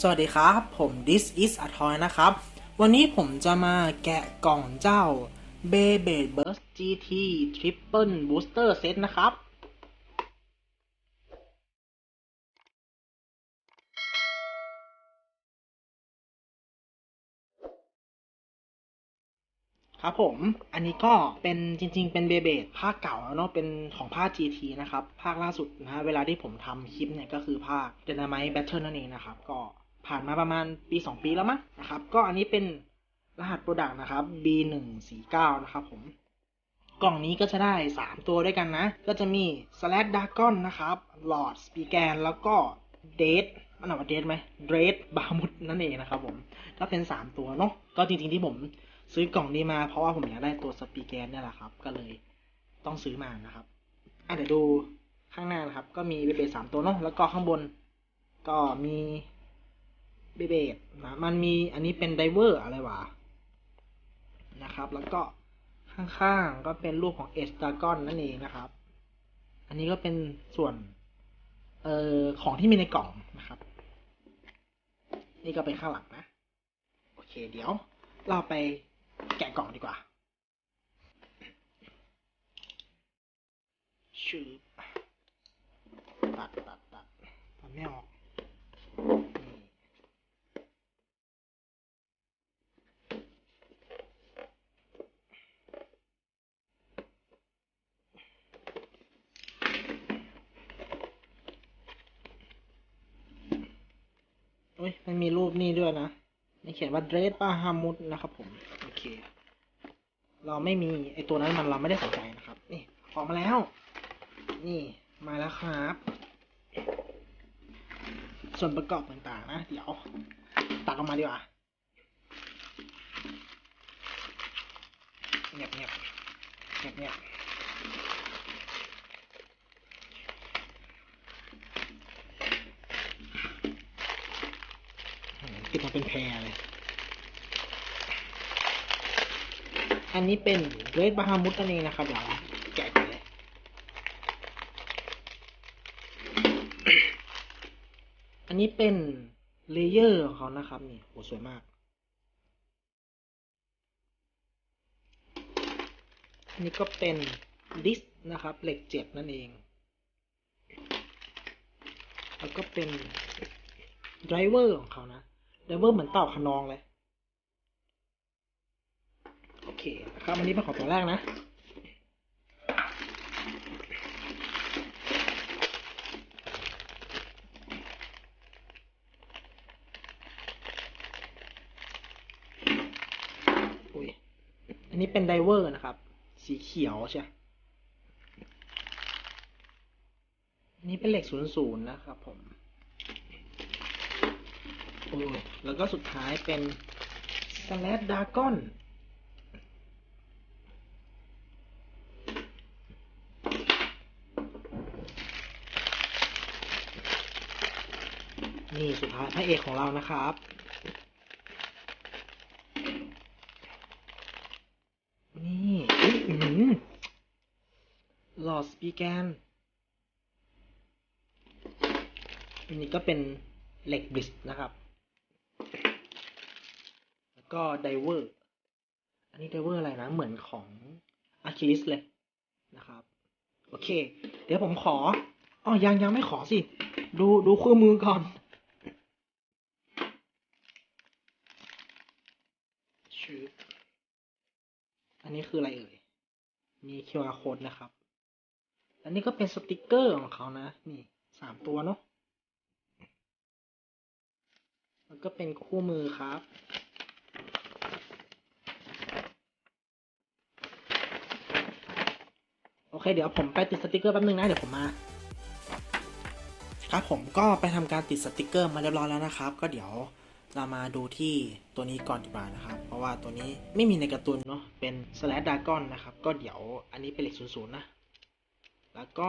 สวัสดีครับ ผม This is a toy นะครับ วันนี้ผมจะมาแกะกล่องเจ้า b e b e Burst GT Triple Booster Set นะครับ ครับผม อันนี้ก็เป็นจริง ๆ เป็นเบเบดภาคเก่าแล้วเนาะ เป็นของภาค GT นะครับ ภาคล่าสุดนะฮะ เวลาที่ผมทำคลิปเนี่ยก็คือภาค Dynamite Battle นั่นเองนะครับ ก็ ผ่านมาประมาณปี 2 ปีแล้วมั้งนะครับ ก็อันนี้เป็นรหัสโปรดักต์นะครับ B149 นะครับผม กล่องนี้ก็จะได้ 3 ตัวด้วยกันนะ ก็จะมี Slash Dragon นะครับ Lord s p i g a n แล้วก็ d a t มันอ่านว่า d a t ไหม d r a d บามุดนั่นเองนะครับผมถ้าเป็น 3 ตัวเนาะ ก็จริงๆที่ผมซื้อกล่องนี้มาเพราะว่าผมอยากได้ตัวสปีแกนเนี่ยแหละครับ ก็เลยต้องซื้อมานะครับ อะเดี๋ยวดูข้างหน้านะครับ ก็มีเบเบสามตัวเนาะแล้วก็ข้างบน ก็มี เบเบดนะมันมีอันนี้เป็นไดเวอร์อะไรวะนะครับ แล้วก็ข้างๆก็เป็นรูปของเอสตากอนนั่นเองนะครับ อันนี้ก็เป็นส่วนเอ่อของที่มีในกล่องนะครับ นี่ก็เป็นข้างหลังนะ โอเคเดี๋ยว เราไปแกะกล่องดีกว่าชืบตัดตัดตัดตัดไม่ออกนี่ เฮ้ยมันมีรูปนี่ด้วยนะนี่เขียนว่าเดรสป้าฮามุดนะครับผม โอเค เราไม่มีไอตัวนั้นมันเราไม่ได้สนใจนะครับ นี่ออกมาแล้ว นี่มาแล้วครับ ส่วนประกอบต่างๆนะ เดี๋ยว ตัดออกมาดีกว่าเงียบเงียบเงียบเงียบขึ้นมา เป็นแพรเลย อันนี้เป็นเรดบาฮามุตนั่นเองนะครับเดี๋ยวแกะกันเลย อันนี้เป็นเลเยอร์ของเขานะครับนี่โหสวยมาก อันนี้ก็เป็นดิสนะครับเหล็กเจ็ดนั่นเอง แล้วก็เป็นไดรเวอร์ของเขานะ ไดเวอร์เหมือนเต่าขนองเลย โอเคนะครับอันนี้เป็นของตัวแรกนะอุ้ยอันนี้เป็นไดเวอร์นะครับ สีเขียวใช่อันนี้เป็นเหล็กศูนย์ศูนย์นะครับผม โอ้ยแล้วก็สุดท้ายเป็นสแลดดากอนนี่สุดท้ายพระเอกของเรานะครับ นี่หลอดสปีแกน อันนี้ก็เป็นเหล็กบิสนะครับ ก็ไดเวอร์อันนี้ไดเวอร์อะไรนะ เหมือนของอาคิลิสเลยนะครับ โอเค เดี๋ยวผมขออ๋อยังยังไม่ขอสิ ดูดูคู่มือก่อนชื่ออันนี้คืออะไรเอ่ย มี QR code นะครับ อันนี้ก็เป็นสติกเกอร์ของเขานะ นี่สามตัวเนาะแล้วก็เป็นคู่มือครับ โอเค เดี๋ยวผมไปติดสติกเกอร์แป๊บนึงนะ เดี๋ยวผมมา ครับผมก็ไปทำการติดสติกเกอร์มาเรียบร้อยแล้วนะครับ ก็เดี๋ยวเรามาดูที่ตัวนี้ก่อนดีกว่านะครับ เพราะว่าตัวนี้ไม่มีในการ์ตูนเนาะ เป็นสแลดดากอนนะครับ ก็เดี๋ยวอันนี้เป็นเหล็กศูนย์ศูนย์นะ แล้วก็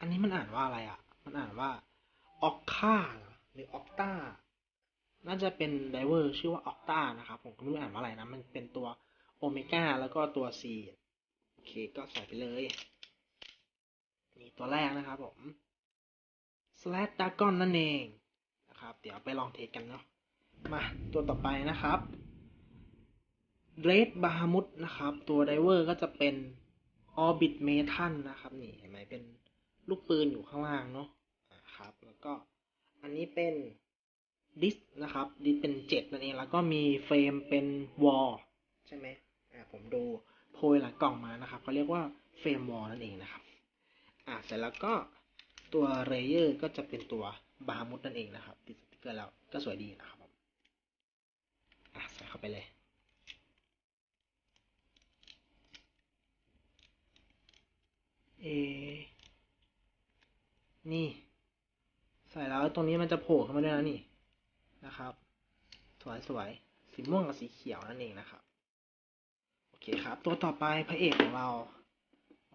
อันนี้มันอ่านว่าอะไรอะ่ะ มันอ่านว่าออกค่าหรือออกต้า น่าจะเป็นไดเวอร์ชื่อว่าออกต้านะครับ ผมก็ไม่รู้อ่านว่าอะไรนะ มันเป็นตัวโอเมก้าแล้วก็ตัว C โอเคก็ใส่ไปเลย นี่ตัวแรกนะครับผม slash dragon นั่นเองนะครับ เดี๋ยวไปลองเทสกันเนาะ มาตัวต่อไปนะครับเรดบาฮามุดนะครับ ตัวไดเวอร์ก็จะเป็นออบิ t เมทัลนะครับ นี่เห็นไหมเป็นลูกปืนอยู่ข้างล่างเนาะครับ แล้วก็อันนี้เป็นดิสนะครับ ดิสเป็นเจ็ดนั่นเอง แล้วก็มีเฟรมเป็นวอลใช่ไหมอ่าผมดู โพยหลังกล่องมานะครับเขาเรียกว่าเฟรมวอลนั่นเองนะครับอ่าเสร็จแล้วก็ตัวเรเยอร์ก็จะเป็นตัวบาฮามุดนั่นเองนะครับ ติดสติกเกอร์แล้วก็สวยดีนะครับผมอะใส่เข้าไปเลยเอ นี่ ใส่แล้วตรงนี้มันจะโผล่ขึ้นมาด้วยนะนี่นะครับ สวยสวยๆสีม่วงกับสีเขียวนั่นเองนะครับ เคครับ ตัวต่อไปพระเอกของเรา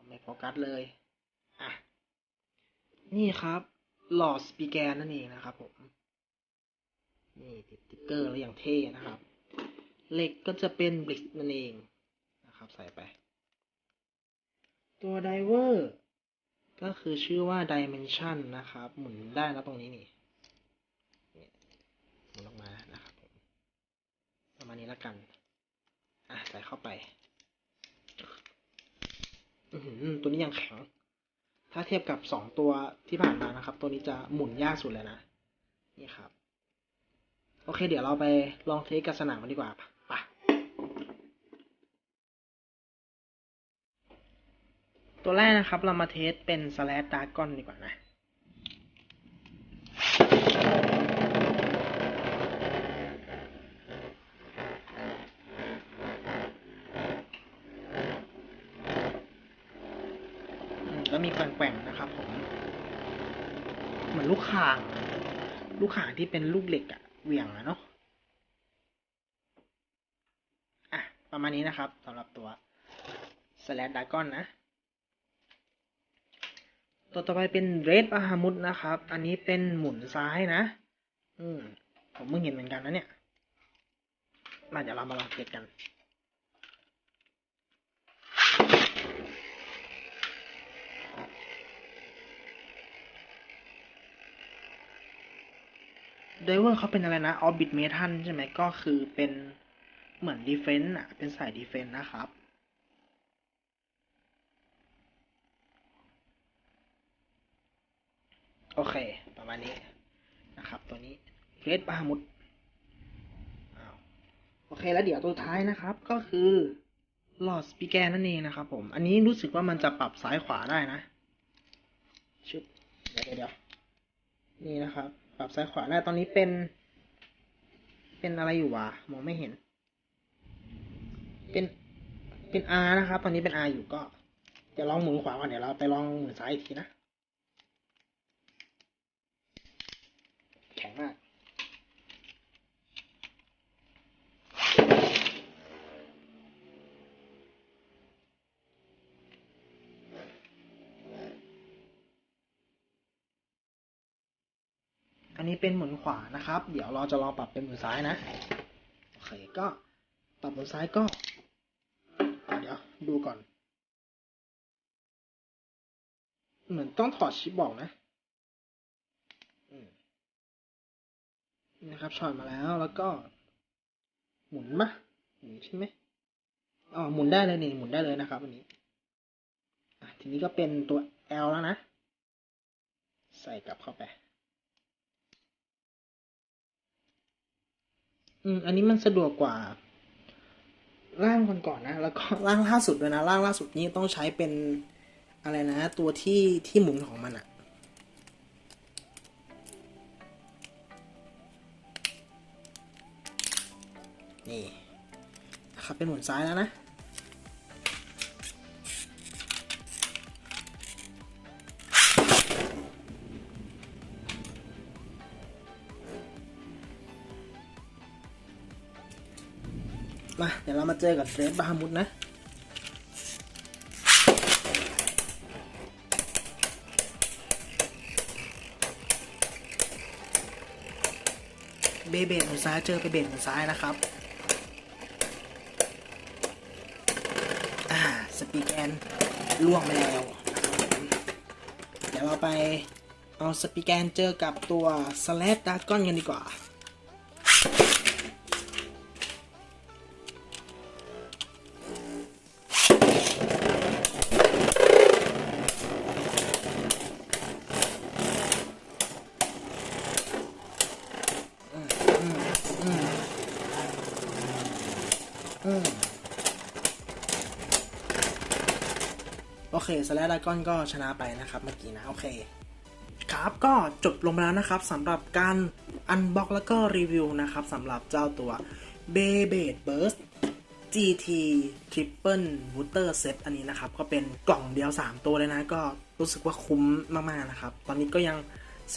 ไม่โฟกัสเลย อะ นี่ครับ หลอดสปีแกนนั่นเองนะครับผม นี่ติดติ๊กเกอร์แล้วอย่างเท่นะครับ เหล็กก็จะเป็นบลิกนั่นเองนะครับ ใส่ไป ตัวไดเวอร์ก็คือชื่อว่า Dimension นะครับ หมุนได้แล้วตรงนี้นี่หมุนออกมานะครับผมประมาณนี้แล้วกัน ส่เข้าไปอืตัวนี้ยังแข็ง ถ้าเทียบกับสองตัวที่ผ่านมานะครับ ตัวนี้จะหมุนยากสุดเลยนะ นี่ครับ โอเค เดี๋ยวเราไปลองเทสกับสนามกันดีกว่าไปะตัวแรกนะครับ เรามาเทสเป็นสแลดดากอนดีกว่านะ อืมก็มีแกว่งๆนะครับผม เหมือนลูกข่าง ลูกข่างที่เป็นลูกเหล็กอะเหวี่ยงอะเนาะอะ ประมาณนี้นะครับสำหรับตัว Slash Dragon นะ ตัวต่อไปเป็น Red a h a m u d นะครับ อันนี้เป็นหมุนซ้ายนะ อืม ผมเพิ่งเห็นเหมือนกันนะเนี่ยมาเดี๋ยวเรามาลองเทสกัน ไดเวอร์เขาเป็นอะไรนะออบิ t เมทัลใช่ไหมก็คือเป็นเหมือนดีเฟนต์อะ เป็นสายดีเฟนต์นะครับ โอเค ประมาณนี้นะครับ ตัวนี้เกรดบามุดโอเค แล้วเดี๋ยวตัวท้ายนะครับก็คือหลอดสปีแกนนั่นเองนะครับผม อันนี้รู้สึกว่ามันจะปรับซ้ายขวาได้นะชุดเดี๋ยวเดี๋ยวนี่นะครับ ปรับซ้ายขวาได้ตอนนี้เป็น เป็นอะไรอยู่วะมองไม่เห็น เป็นเป็น R นะครับ ตอนนี้เป็น R อยู่ก็ จะลองหมุนขวาก่อนเดี๋ยวเราไปลองหมุนซ้ายอีกทีนะแข็งมาก อันนี้เป็นหมุน ขวานะครับ เดี๋ยวเราจะลองปรับเป็นมุนซ้ายนะ โอเคก็ปรับมุนซ้ายก็ เดี๋ยวดูก่อน เหมือนต้องถอดชิปบอกนะนะครับช็อตมาแล้วแล้วก็ หมุนปะหมุนใช่ไหมอ๋อหมุนได้เลยนี่หมุนได้เลยนะครับอันนี้อะทีนี้ก็เป็นตัว L แล้วนะ ใส่กลับเข้าไป อืม อันนี้มันสะดวกกว่า ร่างก่อนๆนะ แล้วก็ร่างล่าสุดด้วยนะ ร่างล่าสุดนี้ต้องใช้เป็นอะไรนะ ตัวที่ที่หมุนของมันอะนี่นะครับเป็นหมุนซ้ายแล้วนะ มาเดี๋ยวเรามาเจอกับเรดบาฮามุดนะเบเบดหมุนซ้ายเจอเบเบดหมุนซ้ายนะครับอ่าสปีกแอนล่วงไปแล้วเดี๋ยวเราไปเอาสปีกแกนเจอกับตัวสแลดดากอนกันดีกว่า เคสแลดดากอนก็ชนะไปนะครับเมื่อกี้นะ โอเคครับก็จบลงไปแล้วนะครับสำหรับการอันบ็อกแล้วก็รีวิวนะครับสำหรับเจ้าตัว b e y b l a d e Burst GT Triple Booster Set อันนี้นะครับ ก็เป็นกล่องเดียว 3 ตัวเลยนะ ก็รู้สึกว่าคุ้มมาก ๆ นะครับ ตอนนี้ก็ยัง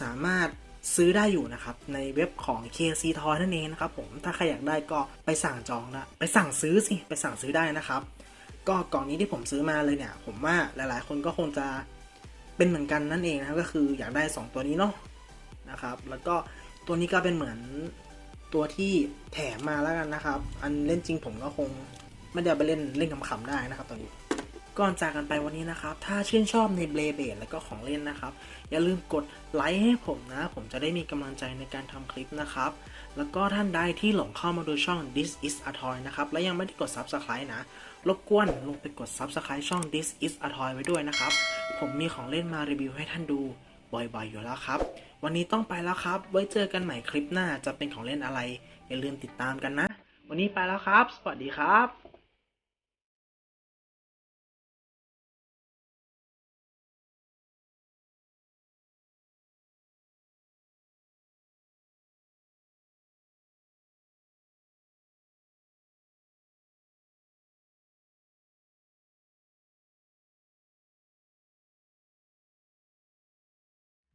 สามารถซื้อได้อยู่นะครับ ในเว็บของ KC Toy นั่นเองนะครับผมถ้าใครอยากได้ก็ไปสั่งจองนะไปสั่งซื้อสิ ไปสั่งซื้อได้นะครับ ก็กล่องนี้ที่ผมซื้อมาเลยเนี่ย ผมว่าหลายๆ คนก็คงจะเป็นเหมือนกันนั่นเองนะก็คืออยากได้ 2 ตัวนี้เนาะนะครับ แล้วก็ตัวนี้ก็เป็นเหมือนตัวที่แถมมาแล้วกันนะครับ อันเล่นจริงผมก็คงไม่ได้เอาไปเล่นเล่นขำๆได้นะครับตอนนี้ ก่อนจากกันไปวันนี้นะครับ ถ้าชื่นชอบในเบลเบดแล้วก็ของเล่นนะครับ อย่าลืมกดไลค์ให้ผมนะ ผมจะได้มีกำลังใจในการทำคลิปนะครับ แล้วก็ท่านใดที่หลงเข้ามาดูช่อง This is a toy นะครับ และยังไม่ได้กด Subscribe นะ รบกวนลงไปกด Subscribe ช่อง This is a toy ไว้ด้วยนะครับ ผมมีของเล่นมารีวิวให้ท่านดูบ่อยๆอยู่แล้วครับ วันนี้ต้องไปแล้วครับ ไว้เจอกันใหม่คลิปหน้าจะเป็นของเล่นอะไร อย่าลืมติดตามกันนะ วันนี้ไปแล้วครับ สวัสดีครับ